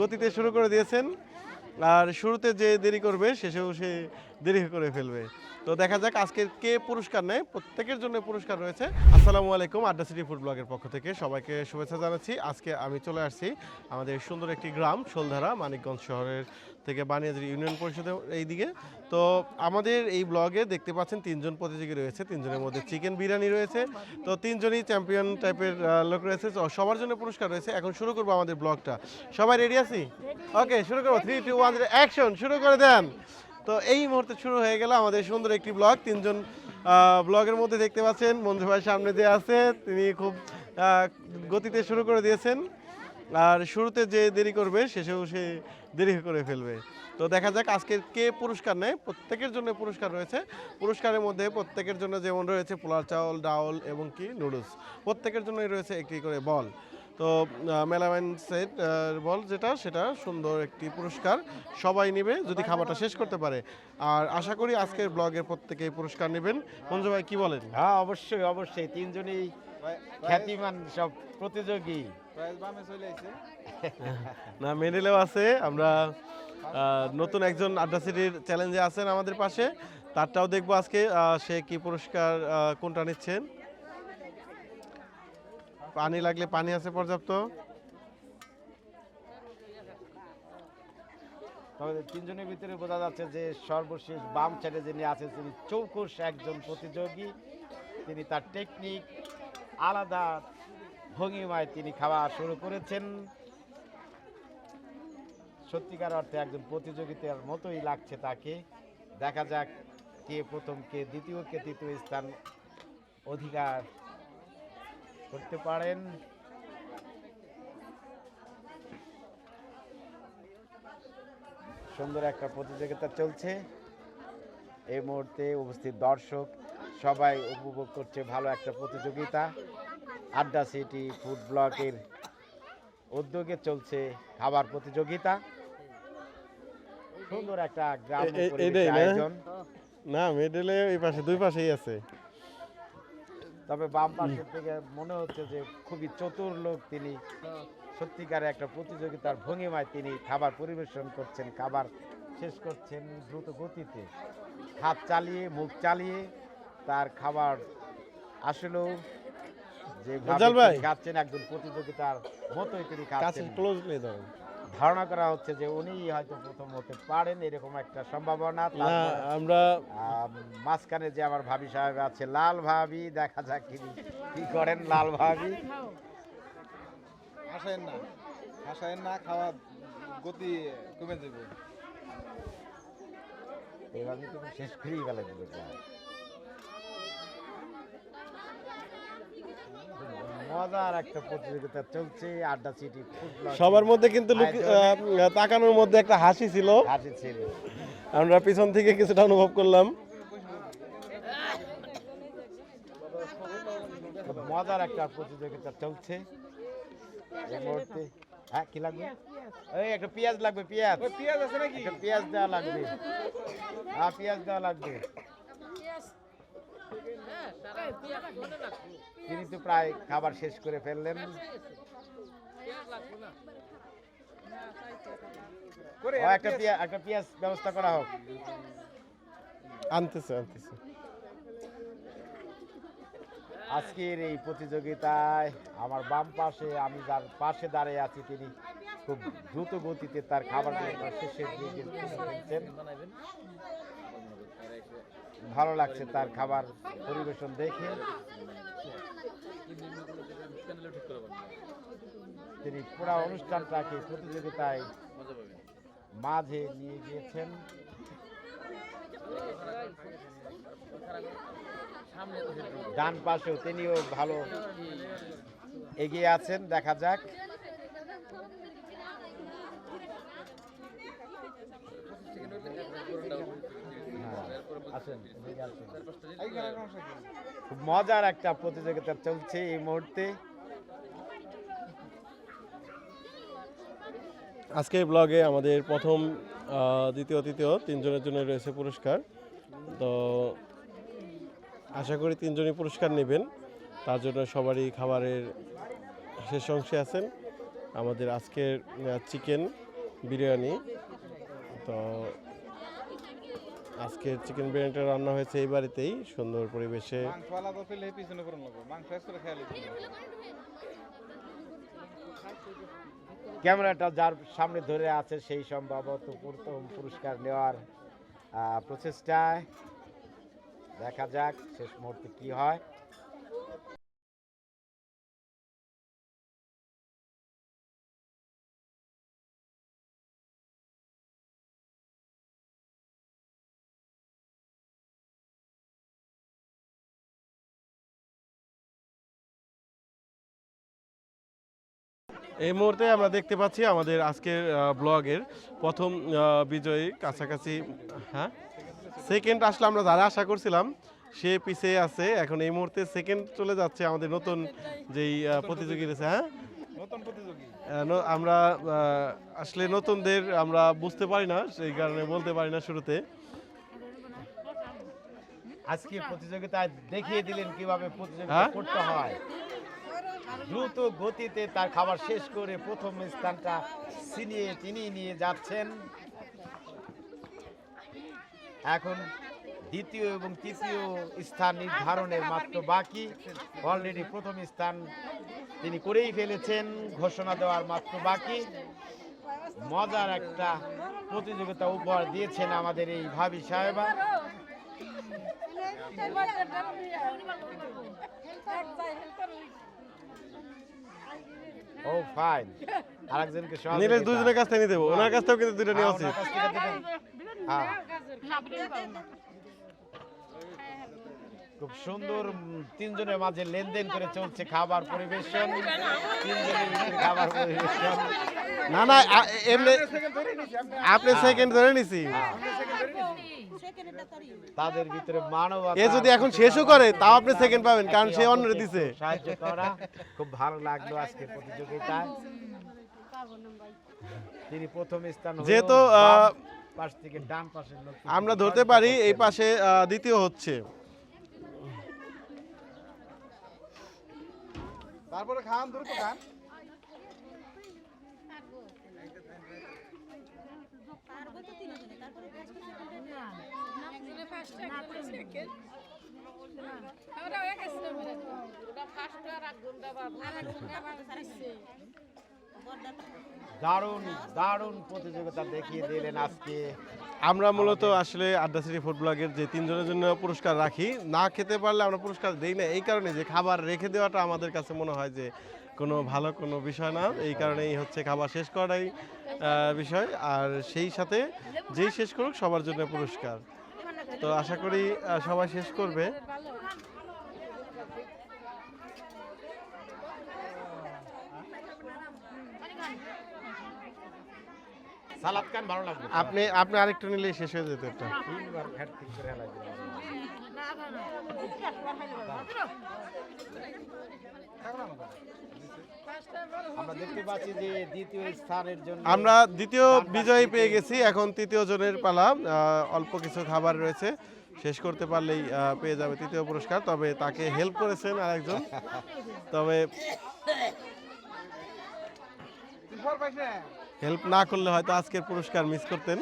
গতিতে শুরু করে দিয়েছেন। আর শুরুতে যে দেরি করবে শেষেও সে দেরি করে ফেলবে। তো দেখা যাক আজকে কে পুরস্কার নেয় প্রত্যেকের জন্য পুরস্কার রয়েছে। আসসালামু আলাইকুম আড্ডা সিটি ফুড ব্লগের পক্ষ থেকে সবাইকে শুভেচ্ছা জানাচ্ছি। আজকে আমি চলে আসছি আমাদের সুন্দর একটি গ্রাম শোলধারা মানিকগঞ্জ শহরের থেকে বানিয়াজুরি ইউনিয়ন পরিষদের এই দিকে তো আমাদের এই ব্লগে দেখতে পাচ্ছেন তিনজন প্রতিযোগী রয়েছে তিনজনের মধ্যে চিকেন বিরিয়ানি রয়েছে। তো তিনজনই চ্যাম্পিয়ন টাইপের লোক রয়েছে। সবার জন্য পুরস্কার রয়েছে। এখন শুরু করব আমাদের ব্লগটা। সবাই রেডি আছি? ওকে শুরু করব। থ্রি টু ওয়ান অ্যাকশন শুরু করে দেন! তো এই মুহূর্তে শুরু হয়ে গেল আমাদের সুন্দর একটি ব্লগ তিনজন ব্লগের মধ্যে দেখতে পাচ্ছেন, মঞ্জু ভাই সামনে যে আছে, তিনি খুব গতিতে শুরু করে দিয়েছেন। আর শুরুতে যে দেরি করবে, শেষেও সে দেরি করে ফেলবে। তো দেখা যাক আজকে কে পুরস্কার নেয়। প্রত্যেকের জন্য পুরস্কার রয়েছে। পুরস্কারের মধ্যে প্রত্যেকের জন্য যেমন রয়েছে পোলার চাউল, ডাউল এবং কি, নুডলস। প্রত্যেকের জন্যই রয়েছে একটি করে বল। তো মেলামাইন সেট বল যেটা সেটা সুন্দর একটি পুরস্কার। সবাই নেবে যদি খাবারটা শেষ করতে পারে। আর আশা করি আজকের ব্লগের প্রত্যেকেই পুরস্কার নেবেন। মঞ্জু ভাই কি বলেন? হ্যাঁ অবশ্যই অবশ্যই। তিনজনই খ্যাতিমান সব প্রতিযোগী। না মেডেলেও আছে। আমরা নতুন একজন আড্ডা সিটির চ্যালেঞ্জে আছেন আমাদের পাশে। তারটাও দেখব আজকে সে কি পুরস্কার কোনটা নিচ্ছেন। পানি লাগলে পানি আছে পর্যাপ্ত? তবে তিনজনের ভিতরে বোঝা যাচ্ছে যে সর্বশেষ বাম সাইডে যিনি আছেন, তিনি চৌকস একজন প্রতিযোগী। তিনি তার টেকনিক আলাদা ভঙ্গিমায় তিনি খাওয়া শুরু করেছেন। সত্যিকার অর্থে একজন প্রতিযোগিতার মতোই লাগছে তাকে। দেখা যাক কে প্রথম, কে দ্বিতীয়, কে তৃতীয় স্থান অধিকার করতে পারেন। সুন্দর একটা প্রতিযোগিতা চলছে। এই মুহূর্তে উপস্থিত দর্শক সবাই উপভোগ করছে ভালো একটা প্রতিযোগিতা। আড্ডা সিটি ফুড ব্লকের উদ্যোগে চলছে খাবার প্রতিযোগিতা। সুন্দর একটা গ্রাম? আয়োজন। না মেডেলে এই পাশে দুই পাশেই আছে। তবে বাম পাশের থেকে মনে হচ্ছে যে খুবই চতুর লোক তিনি। সত্যিকার একটা প্রতিযোগিতার ভঙ্গিমায় তিনি খাবার পরিবেশন করছেন খাবার শেষ করছেন দ্রুত গতিতে। হাত চালিয়ে মুখ চালিয়ে তার খাবার আসলেও যে খাচ্ছেন একজন প্রতিযোগিতার মতোই তিনি খাচ্ছেন ক্লোজলি ধরেন ধারণা করা হচ্ছে যে উনি হয়তো প্রথম হতে পারেন এরকম একটা সম্ভাবনা। আমরা মাঝখানে যে আমার ভাবি সাহেব আছে লাল ভাবি দেখা যাক তিনি কি করেন লাল ভাবি। হাসায়েন না হাসায়েন না খাওয়া গতি কমে যাবে। এইভাবে তুমি শেষ করেই গেলে দিবে মজার একটা প্রতিযোগিতা চলছে আড্ডা সিটি ফুটবল সবার মধ্যে কিন্তু তাকানোর মধ্যে একটা হাসি ছিল। হাসি ছিল। আমরা পিছন থেকে কিছুটা অনুভব করলাম। মজার একটা প্রতিযোগিতা চলছে। এই মুহূর্তে হ্যাঁ কি লাগবে? এই একটা পেঁয়াজ লাগবে পেঁয়াজ। ওই পেঁয়াজ আছে নাকি? পেঁয়াজ দেওয়া লাগবে। হ্যাঁ পেঁয়াজ দেওয়া লাগবে। তিনি তো প্রায় খাবার শেষ করে ফেললেন। একটা পেঁয়াজ একটা পেঁয়াজ ব্যবস্থা করা হোক। আনতেছে আনতেছে। আজকের এই প্রতিযোগিতায় আমার বাম পাশে আমি যার পাশে দাঁড়িয়ে আছি তিনি খুব দ্রুত গতিতে তার খাবার শেষের দিকে ভালো লাগছে তার খাবার পরিবেশন দেখে। তিনি পুরা অনুষ্ঠানটাকে প্রতিযোগিতায় মাঝে নিয়ে গিয়েছেন। ডান পাশেও তিনিও ভালো এগিয়ে আছেন, দেখা যাক হ্যাঁ, আসেন, এদিকে আসেন। খুব মজার একটা প্রতিযোগিতা চলছে এই মুহূর্তে। আজকের ব্লগে আমাদের প্রথম দ্বিতীয় তৃতীয় তিনজনের জন্য রয়েছে পুরস্কার। তো আশা করি তিনজনই পুরস্কার নেবেন। তার জন্য সবারই খাবারের শেষ অংশে আছেন আমাদের আজকের চিকেন বিরিয়ানি। তো আজকের চিকেন বিরিয়ানিটা রান্না হয়েছে এই বাড়িতেই সুন্দর পরিবেশে। ক্যামেরাটা যার সামনে ধরে আছে সেই সম্ভবত প্রথম পুরস্কার নেওয়ার প্রচেষ্টায়। দেখা যাক শেষ মুহূর্তে কি হয়। এই মুহূর্তে আমরা দেখতে পাচ্ছি আমাদের আজকের ব্লগের প্রথম বিজয়ী কাছাকাছি হ্যাঁ? সেকেন্ড আসলে আমরা যারা আশা করছিলাম সে পিছে আছে। এখন এই মুহূর্তে সেকেন্ড চলে যাচ্ছে আমাদের নতুন যেই প্রতিযোগী রয়েছে হ্যাঁ? আমরা আসলে নতুনদের আমরা বুঝতে পারি না সেই কারণে বলতে পারি না শুরুতে। আজকে প্রতিযোগিতায় দেখিয়ে দিলেন কীভাবে প্রতিযোগিতা হ্যাঁ? করতে হয়। দ্রুত গতিতে তার খাবার শেষ করে প্রথম স্থানটা ছিনিয়ে তিনি নিয়ে যাচ্ছেন এখন দ্বিতীয় এবং তৃতীয় স্থান নির্ধারণের মাত্র বাকি অলরেডি প্রথম স্থান তিনি করেই ফেলেছেন ঘোষণা দেওয়ার মাত্র বাকি মজার একটা প্রতিযোগিতা উপহার দিয়েছেন আমাদের এই ভাবি সাহেবা ও ফাইন আরেকজনকে সহায় নিলে দুজনের কাছ থেকে নিতে দেবো ওনার কাছ থেকেও কিন্তু দুটো হ্যাঁ, থেকে দিবেন। হ্যাঁ। খুব সুন্দর তিনজনের মাঝে লেনদেন করে চলছে খাবার পরিবেশন। তিনজনের খাবার পরিবেশন। না না এমনি আপনি সেকেন্ড ধরে নিছি। তাদের ভিতরে মানবতা এ যদি এখন শেষও করে তাও আপনি সেকেন্ড পাবেন কারণ সে অন্য দিছে। সাহায্য করা। খুব ভালো লাগল আজকে প্রতিযোগিতায় তিনি প্রথম স্থান যেহেতু, পাশ থেকে ডান পাশের লোক আমরা ধরতে পারি এই পাশে আহ, দ্বিতীয় হচ্ছে। তারপরে খান দ্রুত খান। দারুণ দারুণ প্রতিযোগিতা দেখিয়ে দিলেন আজকে। আমরা মূলত আসলে আড্ডা সিটি ফুড ব্লগের যে তিনজনের জন্য পুরস্কার রাখি, না খেতে পারলে আমরা পুরস্কার দেই না। এই কারণে যে খাবার রেখে দেওয়াটা আমাদের কাছে মনে হয় যে কোনো ভালো কোনো বিষয় না। এই কারণেই হচ্ছে খাবার শেষ করাই বিষয়। আর সেই সাথে যেই শেষ করুক, সবার জন্য পুরস্কার। তো আশা করি সবাই শেষ করবে। সালাদ খান ভালো লাগবে। আপনি আপনি আরেকটু নিলে শেষ হয়ে যেত একটা। তিনবার ফ্যাট ঠিক করে দিলাম। আমরা দ্বিতীয় বিজয়ী পেয়ে গেছি এখন তৃতীয় জনের পালা। অল্প কিছু খাবার রয়েছে শেষ করতে পারলেই পেয়ে যাবে তৃতীয় পুরস্কার তবে তাকে হেল্প করেছেন আরেকজন। তবে হেল্প না করলে হয়তো আজকের পুরস্কার মিস করতেন।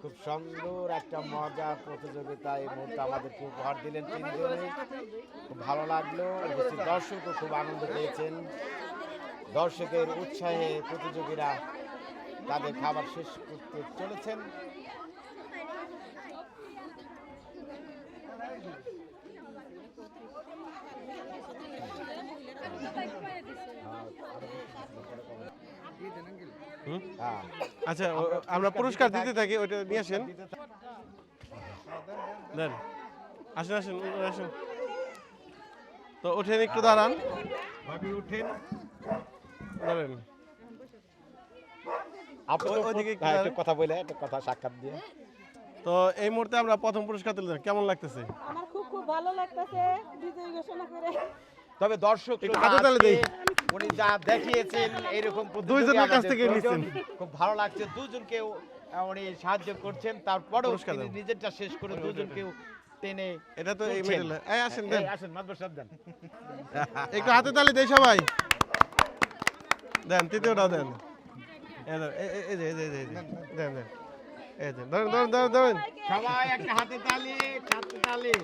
খুব সুন্দর একটা মজা প্রতিযোগিতা এই মুহূর্তে আমাদেরকে উপহার দিলেন তিনজনে খুব ভালো লাগল দর্শকও খুব আনন্দ পেয়েছেন। দর্শকের উৎসাহে প্রতিযোগীরা তাদের খাবার শেষ করতে চলেছেন হুম? হ্যাঁ আচ্ছা আমরা পুরস্কার দিতে থাকি ওইটা নিয়ে আসেন। দেন আসেন আসেন আসেন। তো ওঠেন একটু দাঁড়ান। ভাবি উঠেন। দাঁড়ান। আপনি ওই- তো ওইদিকে একটু হ্যাঁ, দাঁড়ান। কথা বলে একটা কথা সাক্ষাৎ দিয়ে। তো এই মুহূর্তে আমরা প্রথম পুরস্কার তুলে কেমন লাগতেছে? আমার খুব খুব ভালো লাগতেছে। বিজয় ঘোষণা করে। তবে দর্শক একটু হাতে তালি দেই। উনি যা দেখিয়েছেন এরকম দুইজনের কাছ থেকে নিচ্ছেন। খুব ভালো লাগছে। দুজনকে উনি সাহায্য করছেন। তারপরেও। নিজেরটা শেষ করে দুজনকেও তিনি এটা তো এই। মিডল এই আসেন দেন। আসেন মাদবর সাহেব দেন। একটু হাতে তালি দেই সবাই। দেন তৃতীয়টাও দেন। এই দেন, এই- যে, এই যে, এই যে, দেন দেন। এই যে, ধরেন ধরেন ধরেন ধরেন। সবাই একটা হাতে তালি হাতে তালি।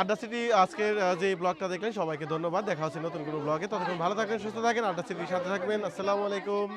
আড্ডা সিটি আজকের যে ব্লগটা দেখলেন, সবাইকে ধন্যবাদ। দেখা হচ্ছে নতুন কোনো ব্লগে ততক্ষণ ভালো থাকবেন, সুস্থ থাকেন, আড্ডা সিটির সাথে থাকবেন। আসসালামু আলাইকুম।